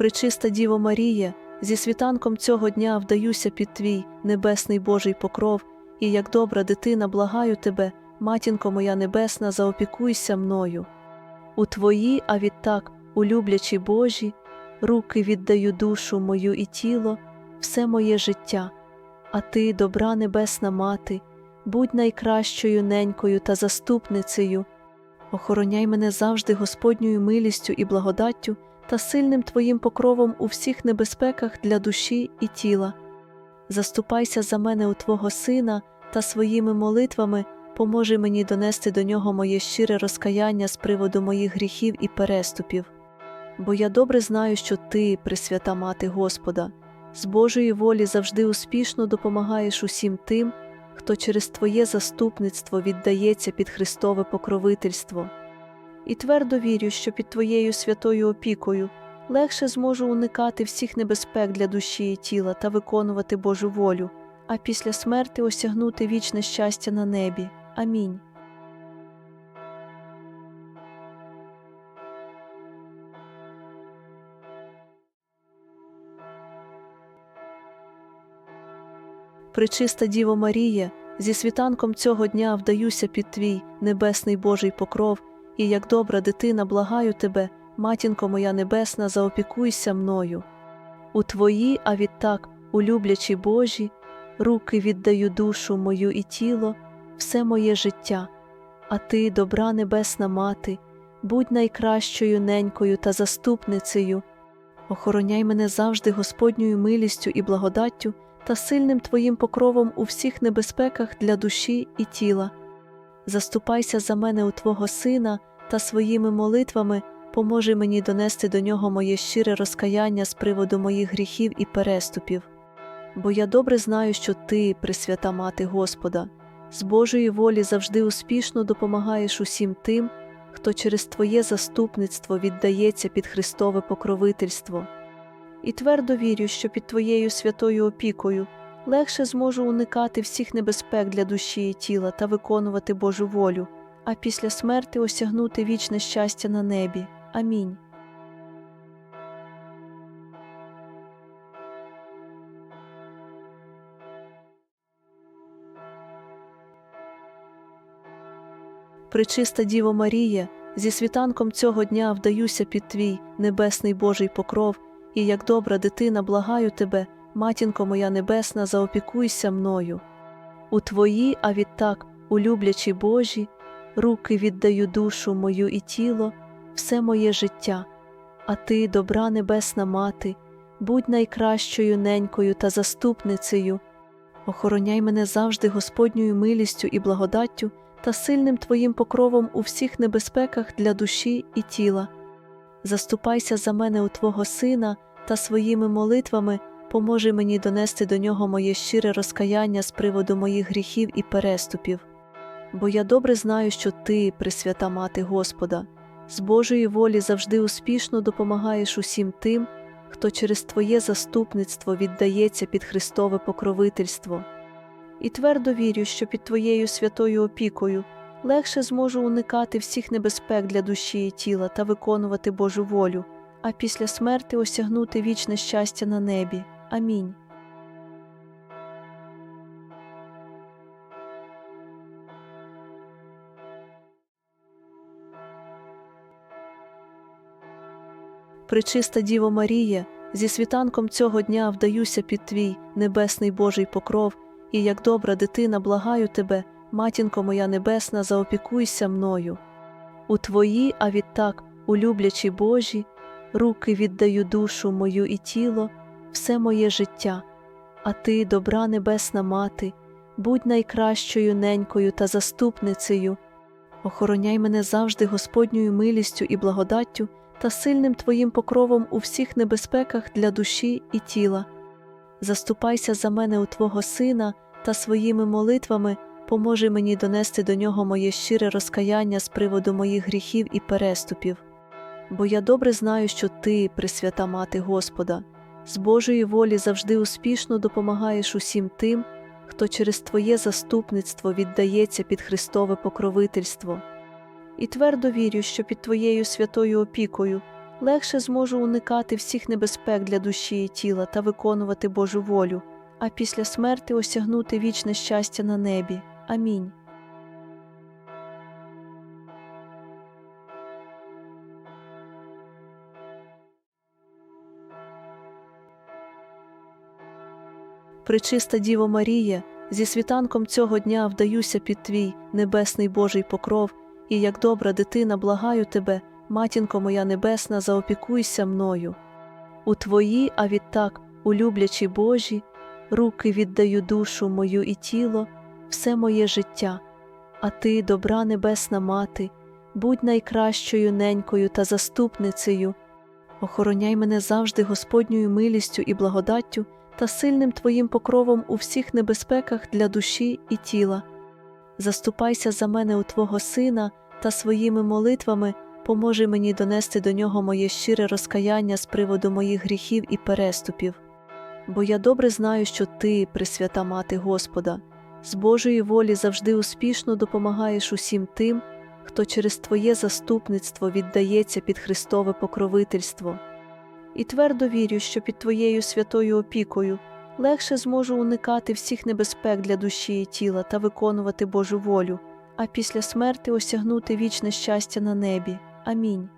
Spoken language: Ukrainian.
Пречиста Діво Марія, зі світанком цього дня вдаюся під твій небесний Божий покров, і як добра дитина благаю тебе, матінко моя небесна, заопікуйся мною. У твої, а відтак, у люблячі Божі, руки віддаю душу мою і тіло, все моє життя, а ти, добра небесна мати, будь найкращою ненькою та заступницею. Охороняй мене завжди Господньою милістю і благодаттю та сильним Твоїм покровом у всіх небезпеках для душі і тіла. Заступайся за мене у Твого Сина та своїми молитвами поможи мені донести до нього моє щире розкаяння з приводу моїх гріхів і переступів. Бо я добре знаю, що Ти, Пресвята Мати Господа, з Божої волі завжди успішно допомагаєш усім тим, хто через Твоє заступництво віддається під Христове покровительство. І твердо вірю, що під Твоєю святою опікою легше зможу уникати всіх небезпек для душі і тіла та виконувати Божу волю, а після смерти осягнути вічне щастя на небі. Амінь. Пречиста Діво Марія, зі світанком цього дня вдаюся під твій небесний Божий покров, і як добра дитина благаю тебе, матінко моя небесна, заопікуйся мною. У твої, а відтак, у люблячі Божі, руки віддаю душу мою і тіло, все моє життя, а ти, добра небесна мати, будь найкращою ненькою та заступницею. Охороняй мене завжди Господньою милістю і благодаттю та сильним Твоїм покровом у всіх небезпеках для душі і тіла. Заступайся за мене у Твого Сина та своїми молитвами поможи мені донести до нього моє щире розкаяння з приводу моїх гріхів і переступів. Бо я добре знаю, що Ти, Пресвята Мати Господа, з Божої волі завжди успішно допомагаєш усім тим, хто через Твоє заступництво віддається під Христове покровительство. І твердо вірю, що під Твоєю святою опікою легше зможу уникати всіх небезпек для душі і тіла та виконувати Божу волю, а після смерти осягнути вічне щастя на небі. Амінь. Пречиста Діво Марія, зі світанком цього дня вдаюся під твій небесний Божий покров, і як добра дитина благаю тебе, матінко моя небесна, заопікуйся мною. У твої, а відтак, у люблячі Божі, руки віддаю душу мою і тіло, все моє життя, а ти, добра небесна мати, будь найкращою ненькою та заступницею. Охороняй мене завжди Господньою милістю і благодаттю та сильним Твоїм покровом у всіх небезпеках для душі і тіла. Заступайся за мене у Твого Сина та своїми молитвами поможи мені донести до нього моє щире розкаяння з приводу моїх гріхів і переступів. Бо я добре знаю, що Ти, Пресвята Мати Господа, з Божої волі завжди успішно допомагаєш усім тим, хто через Твоє заступництво віддається під Христове покровительство. І твердо вірю, що під Твоєю святою опікою легше зможу уникати всіх небезпек для душі і тіла та виконувати Божу волю, а після смерти осягнути вічне щастя на небі. Амінь. Пречиста Діво Марія, зі світанком цього дня вдаюся під твій небесний Божий покров, і як добра дитина благаю тебе, матінко моя небесна, заопікуйся мною. У твої, а відтак, у люблячі Божі, руки віддаю душу мою і тіло, все моє життя, а ти, добра небесна мати, будь найкращою ненькою та заступницею. Охороняй мене завжди Господньою милістю і благодаттю та сильним Твоїм покровом у всіх небезпеках для душі і тіла. Заступайся за мене у Твого Сина та своїми молитвами поможи мені донести до нього моє щире розкаяння з приводу моїх гріхів і переступів. Бо я добре знаю, що Ти, Пресвята Мати Господа, з Божої волі завжди успішно допомагаєш усім тим, хто через Твоє заступництво віддається під Христове покровительство. І твердо вірю, що під Твоєю святою опікою легше зможу уникати всіх небезпек для душі і тіла та виконувати Божу волю, а після смерти осягнути вічне щастя на небі. Амінь. Пречиста Діво Марія, зі світанком цього дня вдаюся під твій небесний Божий покров, і як добра дитина благаю тебе, матінко моя небесна, заопікуйся мною. У твої, а відтак, у люблячі Божі, руки віддаю душу мою і тіло, все моє життя. А ти, добра небесна мати, будь найкращою ненькою та заступницею. Охороняй мене завжди Господньою милістю і благодаттю та сильним Твоїм покровом у всіх небезпеках для душі і тіла. Заступайся за мене у Твого Сина та своїми молитвами поможи мені донести до нього моє щире розкаяння з приводу моїх гріхів і переступів. Бо я добре знаю, що Ти, Пресвята Мати Господа, з Божої волі завжди успішно допомагаєш усім тим, хто через Твоє заступництво віддається під Христове покровительство. І твердо вірю, що під Твоєю святою опікою легше зможу уникати всіх небезпек для душі і тіла та виконувати Божу волю, а після смерти осягнути вічне щастя на небі. Амінь.